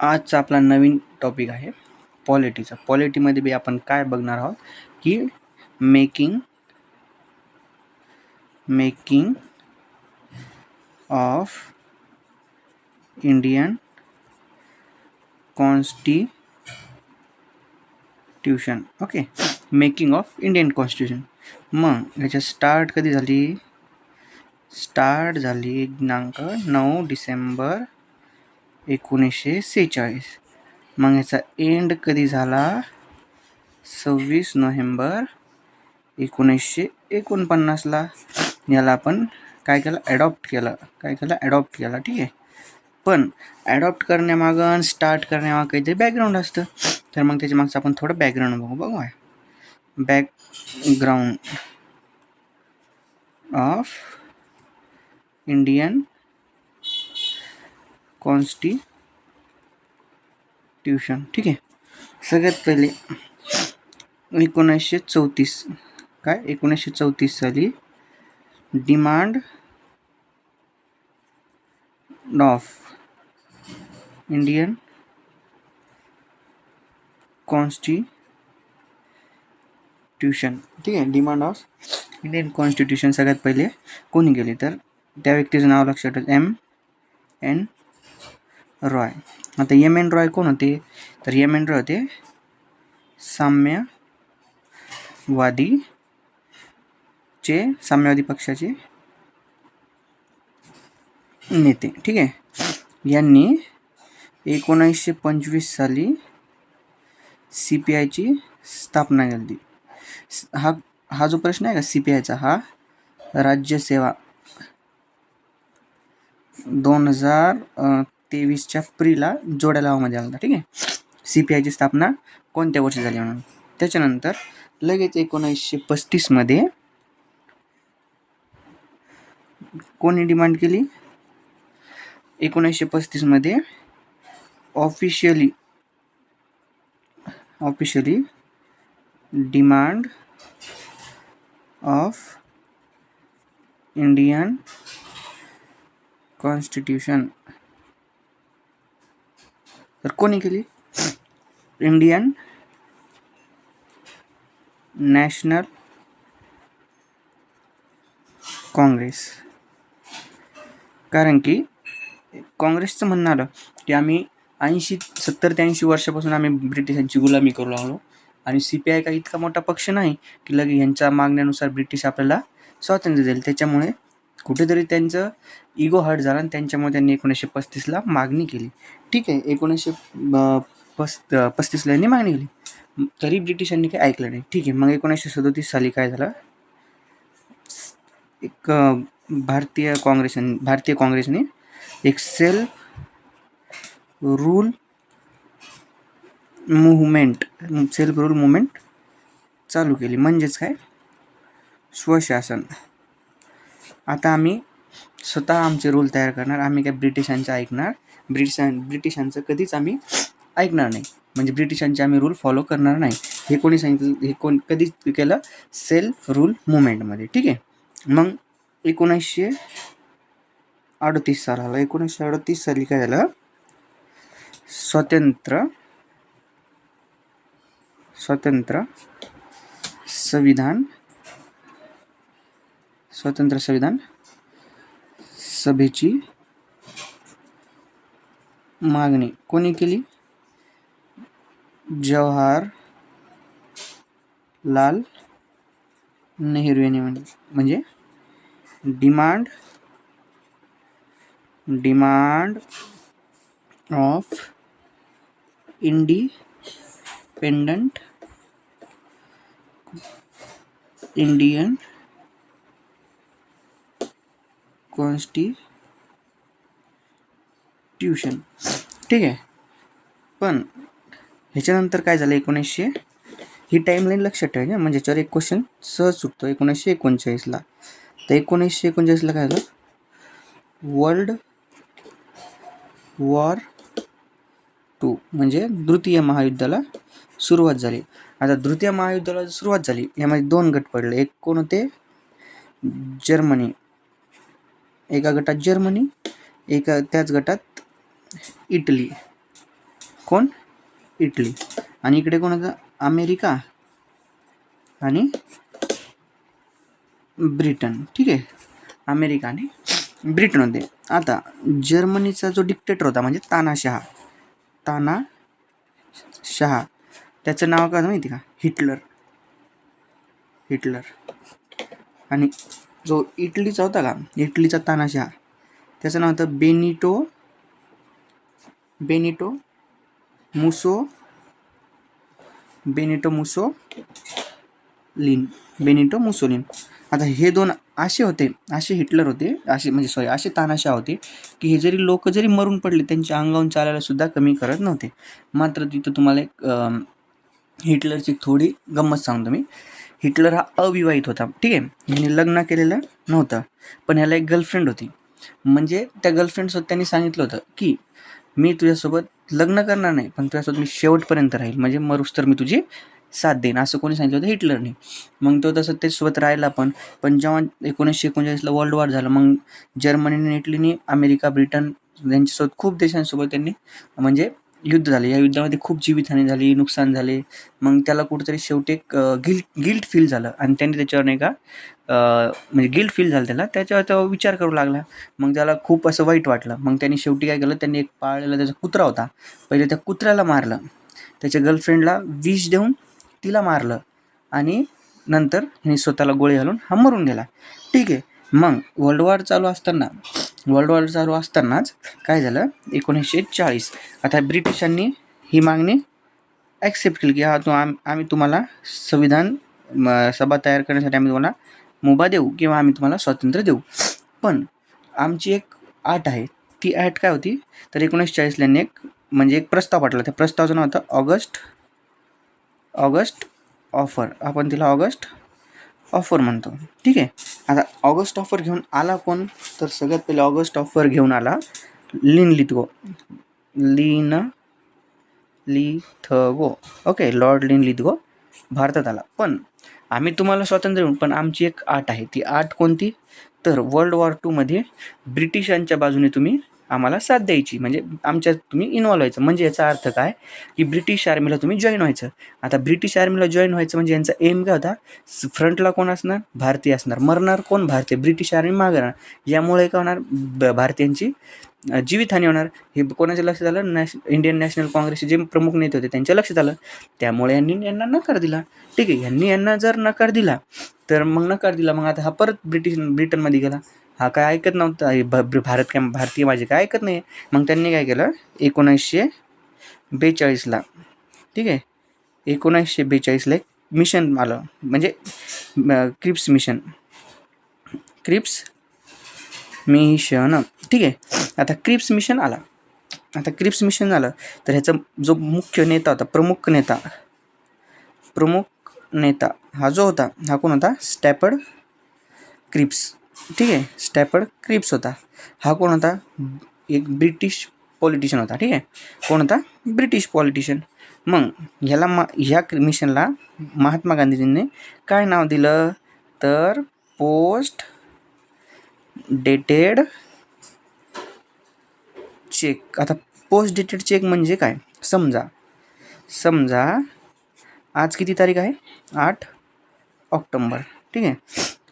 आजचा आपला नवीन टॉपिक आहे पॉलिटीचा पॉलिटीमध्ये बी आपण काय बघणार आहोत? की making making of Indian constitution okay making of Indian constitution मग याच्या स्टार्ट कधी झाली? स्टार्ट झाली दिनांक नऊ डिसेंबर एकोणीसशे सेहेचाळीस. मग याचा एंड कधी झाला? सव्वीस नोव्हेंबर एकोणीसशे एकोणपन्नासला याला आपण काय केलं? ॲडॉप्ट केलं. काय केलं? ॲडॉप्ट केला. ठीक आहे. पण ॲडॉप्ट करण्यामागं आणि स्टार्ट करण्यामागं काहीतरी बॅकग्राऊंड असतं. तर मग त्याच्या मागचं आपण थोडं बॅकग्राऊंड बघू. बघू बॅकग्राऊंड ऑफ इंडियन कॉन्स्टिट्यूशन ठीक आहे. सगळ्यात पहिले एकोणीसशे चौतीस. काय? एकोणीसशे चौतीस साली डिमांड ऑफ इंडियन कॉन्स्टिट्यूशन ठीक आहे. डिमांड ऑफ इंडियन कॉन्स्टिट्यूशन सगळ्यात पहिले कोणी गेले तर त्या व्यक्तीचं नाव लक्षात एम एन रॉय. आता एम एन रॉय कोण होते? तर एम एन रॉय होते साम्यवादी चे साम्यवादी पक्षाचे नेते. ठीक आहे? यांनी एकोणीसशे पंचवीस साली सी पी आयची स्थापना केली. हा हा जो प्रश्न आहे का सी पी आयचा? हा राज्यसेवा दोन हजार तेवीसच्या प्रीला जोड्या लावामध्ये आला ठीक आहे? सी पी आयची स्थापना कोणत्या वर्षी झाली म्हणून? त्याच्यानंतर लगेच एकोणीसशे पस्तीसमध्ये कोणी डिमांड केली? एकोणीसशे पस्तीसमध्ये officially officially demand of Indian constitution तर कोणी केली? इंडियन नॅशनल काँग्रेस कारण की काँग्रेसचं म्हणणं आलं की आम्ही ऐंशी सत्तर ते ऐंशी वर्षापासून आम्ही ब्रिटिशांची गुलामी करू लागलो. आणि सी पी आय का इतका मोठा पक्ष नाही की लगे यांच्या मागण्यानुसार ब्रिटिश आपल्याला स्वातंत्र्य देईल. त्याच्यामुळे कुठेतरी त्यांचं इगो हर्ट झाला आणि त्यांच्यामुळे त्यांनी एकोणीसशे पस्तीसला मागणी केली. ठीक आहे एकोणीसशे पस पस्तीसला यांनी मागणी केली. तरी ब्रिटिशांनी काही ऐकलं नाही. ठीक आहे मग एकोणीसशे सदोतीस साली काय झालं? एक भारतीय काँग्रेस भारतीय काँग्रेसने एक self rule movement self rule movement चालू केली. म्हणजेच काय? स्वशासन. आता आम्ही स्वतः आमचे रूल तयार करणार. आम्ही काय ब्रिटिशांचं ऐकणार. ब्रिटिशां ब्रिटिशांचं कधीच आम्ही ऐकणार नाही. म्हणजे ब्रिटिशांचे आम्ही रूल फॉलो करणार नाही. हे कोणी सांगितलं हे कोण कधीच केलं? सेल्फ रूल मुवमेंटमध्ये ठीक आहे? मग एकोणीसशे अडतीस सालाला एकोणीसशे अडतीस साली काय झालं? स्वतंत्र स्वतंत्र संविधान स्वतंत्र संविधान सभेची मागणी कोणी केली? जवाहर लाल नेहरू यांनी म्हणजे demand demand of independent Indian constitution ठीक आहे. पण ह्याच्यानंतर काय झालं एकोणीसशे? ही टाईमलाईन लक्षात ठेवायची म्हणजे याच्यावर एक क्वेश्चन सहज सुटतो. एकोणीसशे एकोणचाळीसला तर एकोणीसशे एकोणचाळीसला काय झालं? वर्ल्ड वॉर टू म्हणजे द्वितीय महायुद्धाला सुरुवात झाली. आता द्वितीय महायुद्धाला सुरुवात झाली यामध्ये दोन गट पडले. एक कोण होते? जर्मनी. एका गटात जर्मनी एका त्याच गटात इटली. कोण? इटली. आणि इकडे कोण होतं? अमेरिका आणि ब्रिटन. ठीक आहे. अमेरिका आणि ब्रिटन होते आता जर्मनीचा जो डिक्टेटर होता म्हणजे तानाशहा ताना शहा. त्याचं नाव काय माहिती का? हिटलर. हिटलर. आणि जो इटलीचा होता का? इटलीचा तानाशहा. त्याचं नाव होतं बेनिटो बेनिटो मुसो Benito Mussolini Benito Mussolini आता हे दोन असे होते असे हिटलर होते असे म्हणजे सॉरी असे तानाशा होते की हे जरी लोक जरी मरून पडले त्यांच्या अंगावून चालायला सुद्धा कमी करत नव्हते. मात्र तिथं तुम्हाला एक हिटलरची एक थोडी गंमत सांगतो मी. हिटलर हा अविवाहित होता. ठीक आहे? यांनी लग्न केलेलं नव्हतं. पण ह्याला एक गर्लफ्रेंड होती. म्हणजे त्या गर्लफ्रेंडसोबत त्यांनी सांगितलं होतं की मी तुझ्यासोबत लग्न करणार नाही पण तुझ्यासोबत मी शेवटपर्यंत राहील. म्हणजे मरुस्तर तर मी तुझी साथ देईन. असं कोणी सांगितलं होतं हिटलरने. मग तो तसं त्याच्यासोबत राहिला पण पण जेव्हा एकोणीसशे एकोणचाळीसला वर्ल्ड वॉर झालं मग जर्मनीने इटलीने अमेरिका ब्रिटन यांच्यासोबत खूप देशांसोबत त्यांनी म्हणजे युद्ध झाले. या युद्धामध्ये खूप जीवितहानी झाली नुकसान झाले. मग त्याला कुठेतरी शेवटी एक गिल्ट गिल्ट फील झालं. आणि त्यांनी त्याच्यावर नाही का म्हणजे गिल्ट फील झालं त्याला. त्याच्यावर तो विचार करू लागला. मग त्याला खूप असं वाईट वाटलं. मग त्यांनी शेवटी काय केलं त्यांनी एक पाळलेला त्याचा कुत्रा होता. पहिले त्या कुत्र्याला मारलं. त्याच्या गर्लफ्रेंडला विष देऊन तिला मारलं. आणि नंतर ह्याने स्वतःला गोळी घालून हा मरून गेला. ठीक आहे. मग वर्ल्ड वॉर चालू असताना वर्ल्ड वॉर चालू असतानाच काय झालं? एकोणीसशे चाळीस. आता ब्रिटिशांनी ही मागणी ॲक्सेप्ट केली की हा तो आम आम्ही तुम्हाला संविधान म, सभा तयार करण्यासाठी आम्ही तुम्हाला मुभा देऊ किंवा आम्ही तुम्हाला स्वातंत्र्य देऊ. पण आमची एक आट आहे. ती ॲट काय होती? तर एकोणीसशे चाळीसला एक म्हणजे एक प्रस्ताव पाठवला. त्या प्रस्तावाचं नाव होतं ऑगस्ट ऑगस्ट ऑफर. आपण तिला ऑगस्ट ऑफर म्हणतो. ठीक आहे? आता ऑगस्ट ऑफर घेऊन आला कोण? तर सगळ्यात पहिले ऑगस्ट ऑफर घेऊन आला Linlithgow. Linlithgow. Okay lord Linlithgow भारतात आला. पण आम्ही तुम्हाला स्वातंत्र्य देऊ पण आमची एक आट आहे. ती आट कोणती? तर वर्ल्ड वॉर टूमध्ये ब्रिटिशांच्या बाजूने तुम्ही आम्हाला साथ द्यायची. म्हणजे आमच्यात तुम्ही इन्व्हॉल्व व्हायचं. म्हणजे याचा अर्थ काय? की ब्रिटिश आर्मीला तुम्ही जॉईन व्हायचं. आता ब्रिटिश आर्मीला जॉईन व्हायचं म्हणजे यांचा एम काय होता? फ्रंटला कोण असणार? भारतीय असणार. मरणार कोण? भारतीय. ब्रिटिश आर्मी मागणार यामुळे काय होणार? ब- भारतीयांची जीवितहानी होणार. हे कोणाच्या लक्षात आलं? नॅश इंडियन नॅशनल काँग्रेसचे जे प्रमुख नेते होते त्यांच्या लक्षात आलं. त्यामुळे यांनी यांना नकार दिला. ठीक आहे. यांनी यांना जर नकार दिला तर मग नकार दिला. मग आता हा परत ब्रिटिश ब्रिटनमध्ये गेला. हा काय ऐकत नव्हता. भ- भारत काय भारतीय माझी काय ऐकत नाही. मग त्यांनी काय केलं? एकोणीसशे बेचाळीसला. ठीक आहे? एकोणीसशे बेचाळीसला एक मिशन आलं. म्हणजे क्रिप्स मिशन क्रिप्स मिशन ठीक आहे? आता क्रिप्स मिशन आला. आता क्रिप्स मिशन आलं तर ह्याचा जो मुख्य नेता होता प्रमुख नेता प्रमुख नेता हा जो होता हा कोण होता? Stafford Cripps. ठीक आहे? स्टॅपर्ड क्रिप्स होता. हा कोण होता? एक ब्रिटिश पॉलिटिशियन होता ठीक आहे? कोण होता? ब्रिटिश पॉलिटिशियन मग ह्याला मा ह्या मिशनला महात्मा गांधीजींनी काय नाव दिलं? तर पोस्ट डेटेड चेक आता पोस्ट डेटेड चेक म्हणजे काय? समजा. समजा आज किती तारीख आहे? आठ ऑक्टोंबर. ठीक आहे?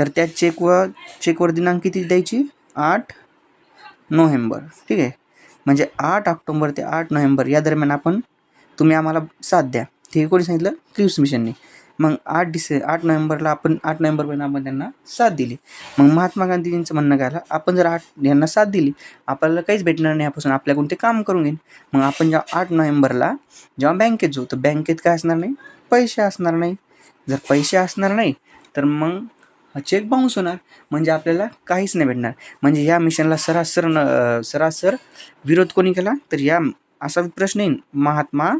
तर त्या चेकवर चेकवर दिनांक किती द्यायची? आठ नोव्हेंबर. ठीक आहे? म्हणजे आठ ऑक्टोंबर ते आठ नोव्हेंबर या दरम्यान आपण तुम्ही आम्हाला साथ द्या. ते कोणी सांगितलं? क्रिप्स मिशननी. मग आठ डिसे आठ नोव्हेंबरला आपण आठ नोव्हेंबरपर्यंत आपण त्यांना साथ दिली. मग महात्मा गांधीजींचं म्हणणं काय आलं आपण जर आठ यांना साथ दिली आपल्याला काहीच भेटणार नाही यापासून. आपल्याकडून ते काम करून घेईन मग आपण जेव्हा आठ नोव्हेंबरला जेव्हा बँकेत जाऊ तर बँकेत काय असणार नाही? पैसे असणार नाही. जर पैसे असणार नाही तर मग चेक बाउन्स होणार. म्हणजे आपल्याला काहीच नाही भेटणार. म्हणजे या मिशनला सरासर न सरासर विरोध कोणी केला? तर या असा प्रश्न येईल महात्मा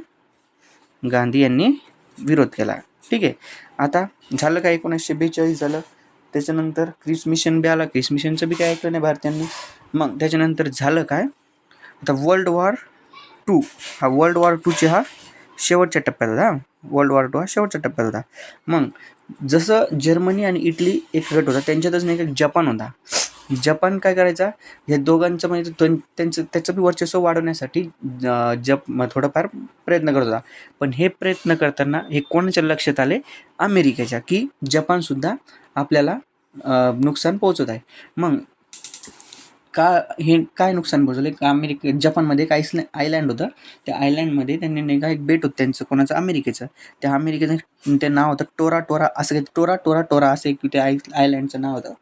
गांधी यांनी विरोध केला. ठीक आहे? आता झालं काय? एकोणीसशे बेचाळीस झालं. त्याच्यानंतर क्रिस मिशन बी आला. क्रिस मिशनचं बी काय ऐकलं नाही भारतीयांनी? मग त्याच्यानंतर झालं काय? आता वर्ल्ड वॉर टू हा वर्ल्ड वॉर टूचे हा शेवटच्या टप्प्यात होता वर्ल्ड वॉर टू हा शेवटच्या टप्प्यात होता मग जसं जर्मनी आणि इटली एक गट होता त्यांच्यातच नाही का जपान होता. जपान काय करायचा या दोघांचं म्हणजे त्यां- त्यांचं त्याचं बी वर्चस्व वाढवण्यासाठी जप थोडाफार थोडंफार प्रयत्न करत होता. पण हे प्रयत्न करताना हे कोणाच्या लक्षात आले? अमेरिकेच्या की जपानसुद्धा आपल्याला नुकसान पोहोचवत आहे. मग का हे काय नुकसान पोहोचवले का अमेरिके जपानमध्ये एक आईसलँड आयलँड होतं. त्या आयलँडमध्ये त्यांनी नाही का एक बेट होतं त्यांचं कोणाचं? अमेरिकेचं. त्या अमेरिकेचं ते नाव होतं टोरा टोरा असं काही टोरा टोरा टोरा असं एक त्या आय आयलँडचं नाव होतं.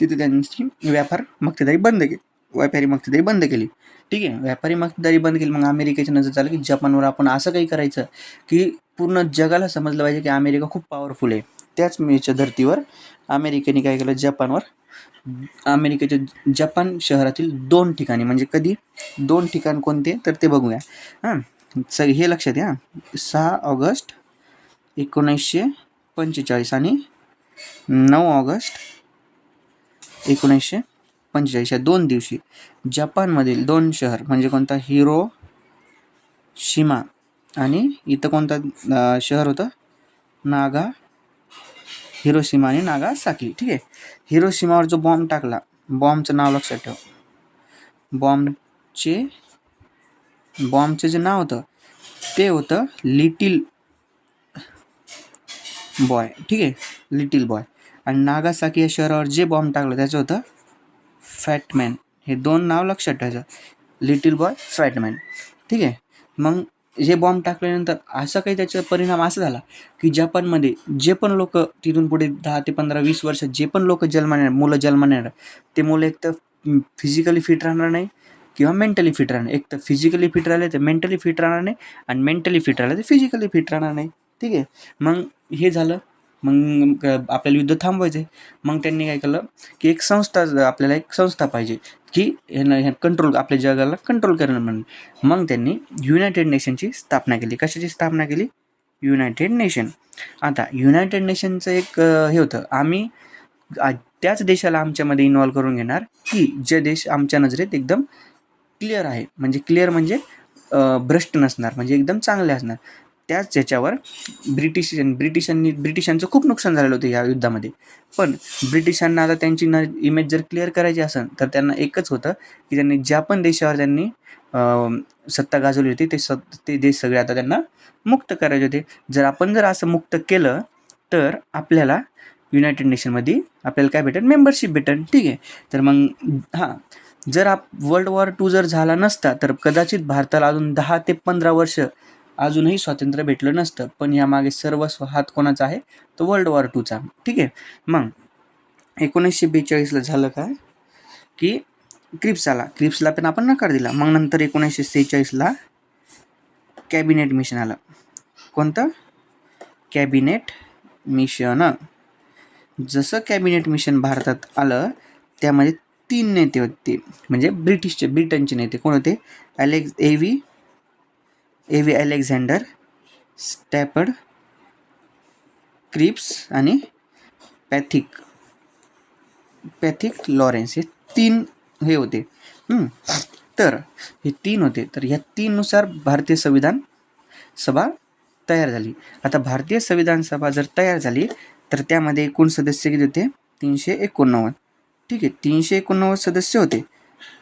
तिथे त्यांची व्यापार मक्तेदारी बंद केली. व्यापारी मक्तेदारी बंद केली. ठीक आहे व्यापारी मक्तेदारी बंद केली. मग अमेरिकेच्या नजर झालं की जपानवर आपण असं काही करायचं की पूर्ण जगाला समजलं पाहिजे की अमेरिका खूप पॉवरफुल आहे. त्याच मेच्या धर्तीवर अमेरिकेने काय केलं? जपानवर अमेरिकेच्या जपान शहरातील दोन ठिकाणी म्हणजे कधी दोन ठिकाण कोणते तर ते बघूया. हां स हे लक्षात घ्या. सहा ऑगस्ट एकोणीसशे पंचेचाळीस आणि नऊ ऑगस्ट एकोणीसशे पंचेचाळीस या दोन दिवशी जपानमधील दोन शहर म्हणजे कोणता हिरो शिमा आणि इथं कोणता शहर होतं? नागा हिरोशिमा आणि नागासाकी ठीक आहे? हिरोशिमावर जो बॉम्ब टाकला बॉम्बचं नाव लक्षात ठेव. बॉम्बचे बॉम्बचे जे नाव होतं ते होतं लिटिल बॉय ठीक आहे? लिटिल बॉय आणि नागासाकी या शहरावर जे बॉम्ब टाकलं त्याचं होतं फॅटमॅन हे दोन नाव लक्षात ठेवायचं. लिटिल बॉय फॅटमॅन ठीक आहे? मग हे बॉम्ब टाकल्यानंतर असा काही त्याचा परिणाम असा झाला की जपानमध्ये जे पण लोक तिथून पुढे दहा ते पंधरा वीस वर्ष जे पण लोक जन्माने येणार मुलं जन्माने येणार ते मुलं एक तर फिजिकली फिट राहणार नाही किंवा मेंटली फिट राहणार एक तर फिजिकली फिट राहिले तर मेंटली फिट राहणार नाही आणि मेंटली फिट राहिले तर फिजिकली फिट राहणार नाही. ठीक आहे? मग हे झालं. मग आपल्याला युद्ध थांबवायचं आहे मग त्यांनी काय केलं की एक संस्था आपल्याला एक संस्था पाहिजे की ह्यानं कंट्रोल आपल्या जगाला कंट्रोल करणं म्हणून. मग त्यांनी युनायटेड नेशनची स्थापना केली. कशाची स्थापना केली? युनायटेड नेशन आता युनायटेड नेशनचं एक हे होतं. आम्ही त्याच देशाला आमच्यामध्ये इन्वॉल्व्ह करून घेणार की जे देश आमच्या नजरेत एकदम क्लिअर आहे. म्हणजे क्लिअर म्हणजे भ्रष्ट नसणार. म्हणजे एकदम चांगले असणार. त्याच याच्यावर ब्रिटिश ब्रिटिशांनी ब्रिटिशांचं खूप नुकसान झालेलं होतं या युद्धामध्ये. पण ब्रिटिशांना आता त्यांची न इमेज जर क्लिअर करायची असेल तर त्यांना एकच होतं की त्यांनी ज्या पण देशावर त्यांनी सत्ता गाजवली होती ते सत् ते देश सगळे आता त्यांना मुक्त करायचे होते. जर आपण जर असं मुक्त केलं तर आपल्याला युनायटेड नेशनमध्ये आपल्याला काय भेटेल? मेंबरशिप भेटेल. ठीक आहे. तर मग हां. जर आप वर्ल्ड वॉर टू जर झाला नसता तर कदाचित भारताला अजून दहा ते पंधरा वर्ष अजूनही स्वातंत्र्य भेटलं नसतं पण यामागे सर्वस्व हात कोणाचा आहे? तो वर्ल्ड वॉर टूचा ठीक आहे? मग एकोणीसशे बेचाळीसला झालं काय? की क्रिप्स आला क्रिप्सला पण आपण नकार दिला. मग नंतर एकोणीसशे सेहेचाळीसला कॅबिनेट मिशन आलं. कोणतं? Cabinet mission. जसं कॅबिनेट मिशन भारतात आलं त्यामध्ये तीन नेते होते. म्हणजे ब्रिटिशचे ब्रिटनचे नेते. कोण होते? Alex AV A V Alexander Stafford Cripps आणि पॅथिक. पॅथिक लॉरेन्स हे तीन हे होते. तर हे तीन होते. तर ह्या तीननुसार भारतीय संविधान सभा तयार झाली. आता भारतीय संविधान सभा जर तयार झाली तर त्यामध्ये एकूण सदस्य किती होते? तीनशे एकोणनव्वद. ठीक आहे तीनशे एकोणनव्वद सदस्य होते.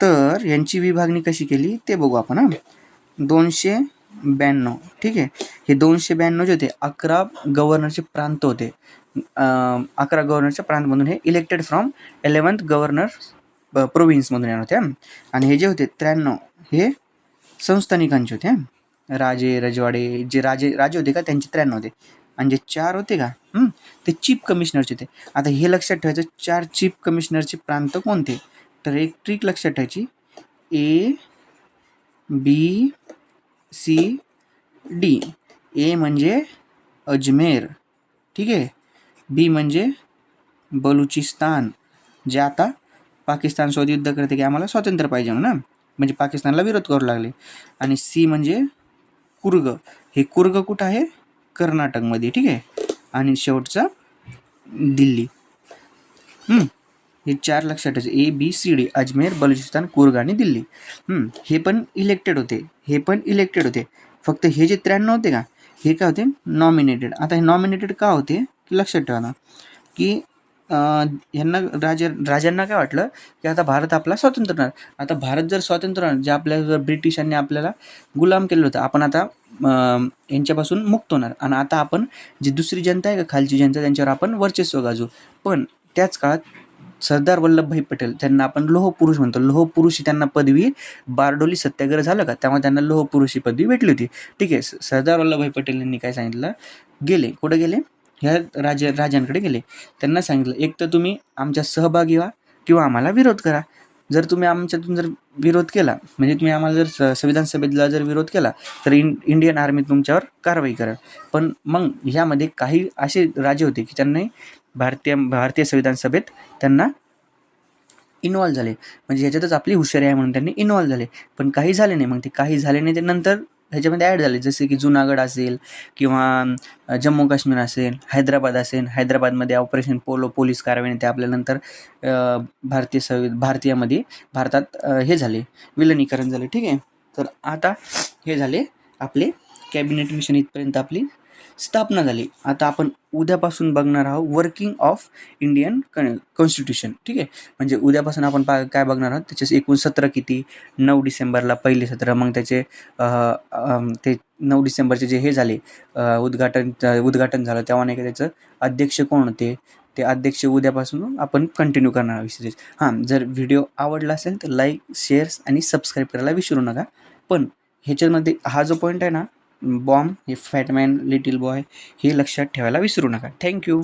तर यांची विभागणी कशी केली? ते बघू आपण हां. दोनशे ब्याण्णव. ठीक आहे? हे दोनशे ब्याण्णव जे होते अकरा गव्हर्नरचे प्रांत होते. अकरा गव्हर्नरच्या प्रांतमधून हे इलेक्टेड फ्रॉम इलेवन्थ गव्हर्नर प्रोव्हिन्समधून येणार होते आणि हे जे होते त्र्याण्णव हे संस्थानिकांचे होते राजे रजवाडे जे राजे राजे होते का त्यांचे त्र्याण्णव होते. आणि जे चार होते का ते चीफ कमिशनरचे होते. आता हे लक्षात ठेवायचं चार चीफ कमिशनरचे प्रांत कोणते? तर एक ट्रिक लक्षात ठेवायची. ए बी सी डी. ए म्हणजे अजमेर. ठीक आहे? बी म्हणजे बलुचिस्तान जे आता पाकिस्तानसोबत युद्ध करते की आम्हाला स्वातंत्र्य पाहिजे म्हणून म्हणजे पाकिस्तानला विरोध करू लागले. आणि सी म्हणजे कुर्ग. हे कुर्ग कुठं आहे? कर्नाटकमध्ये. ठीक आहे? आणि शेवटचा दिल्ली. हे चार लक्षात ठेवायचे. A B C D Ajmer Baluchistan Coorg आणि दिल्ली. हे पण इलेक्टेड होते. हे पण इलेक्टेड होते. फक्त हे जे त्र्याण्णव होते का हे काय होते? नॉमिनेटेड आता हे नॉमिनेटेड का होते? की लक्षात ठेवा ना. की ह्यांना राजे राजांना काय वाटलं? की आता भारत आपला स्वतंत्र होणार आता भारत जर स्वतंत्र होणार जे आपल्या जर ब्रिटिशांनी आपल्याला गुलाम केलं होतं आपण आता यांच्यापासून मुक्त होणार. आणि आता आपण जी दुसरी जनता आहे का खालची जनता त्यांच्यावर आपण वर्चस्व गाजू. पण त्याच काळात सरदार वल्लभभाई पटेल त्यांना आपण लोहपुरुष म्हणतो. लोहपुरुष त्यांना पदवी बारडोली सत्याग्रह झालं का? त्यामुळे त्यांना लोहपुरुष ही पदवी भेटली होती. ठीक आहे सरदार वल्लभभाई पटेल यांनी काय सांगितलं? गेले. कुठे गेले? ह्या राजा राजांकडे गेले. त्यांना सांगितलं एक तर तुम्ही आमच्या सहभागी व्हा किंवा आम्हाला विरोध करा. जर तुम्ही आमच्यातून जर विरोध केला. म्हणजे तुम्ही आम्हाला जर स- संविधान सभेला जर विरोध केला तर इन इंडियन आर्मी तुमच्यावर कारवाई करेल. पण मग ह्यामध्ये काही असे राजे होते की त्यांनी भारतीय भारतीय संविधान सभेत त्यांना इन्वॉल्व्ह झाले. म्हणजे ह्याच्यातच आपली हुशारी आहे म्हणून त्यांनी इन्वॉल्व्ह झाले. पण काही झाले नाही. मग ते काही झाले नाही ते नंतर ह्याच्यामध्ये ॲड झाले. जसे की जुनागड असेल किंवा जम्मू काश्मीर असेल हैदराबाद असेल. हैदराबादमध्ये ऑपरेशन पोलो पोलीस कारवाई ते आपल्यानंतर भारतीय संवि भारतीयामध्ये भारतात हे झाले. विलनीकरण झाले. ठीक आहे. तर आता हे झाले आपले कॅबिनेट मिशन इथपर्यंत आपली स्थापना झाली. आता आपण उद्यापासून बघणार आहोत वर्किंग ऑफ इंडियन कॉन्स्टिट्यूशन ठीक आहे? म्हणजे उद्यापासून आपण पा काय बघणार आहोत? त्याचे एकूण सत्र किती? नऊ डिसेंबरला पहिले सत्र मग त्याचे ते नऊ डिसेंबरचे जे हे झाले उद्घाटन उद्घाटन झालं तेव्हा नाही का त्याचं अध्यक्ष कोण होते? ते अध्यक्ष उद्यापासून आपण कंटिन्यू करणार आहोत सिरीज हां जर व्हिडिओ आवडला असेल तर लाईक शेअर्स आणि सबस्क्राईब करायला विसरू नका. पण ह्याच्यामध्ये हा जो पॉईंट आहे ना बॉम्ब हे फॅटमॅन लिटिल बॉय हे लक्षात ठेवायला विसरू नका. थँक्यू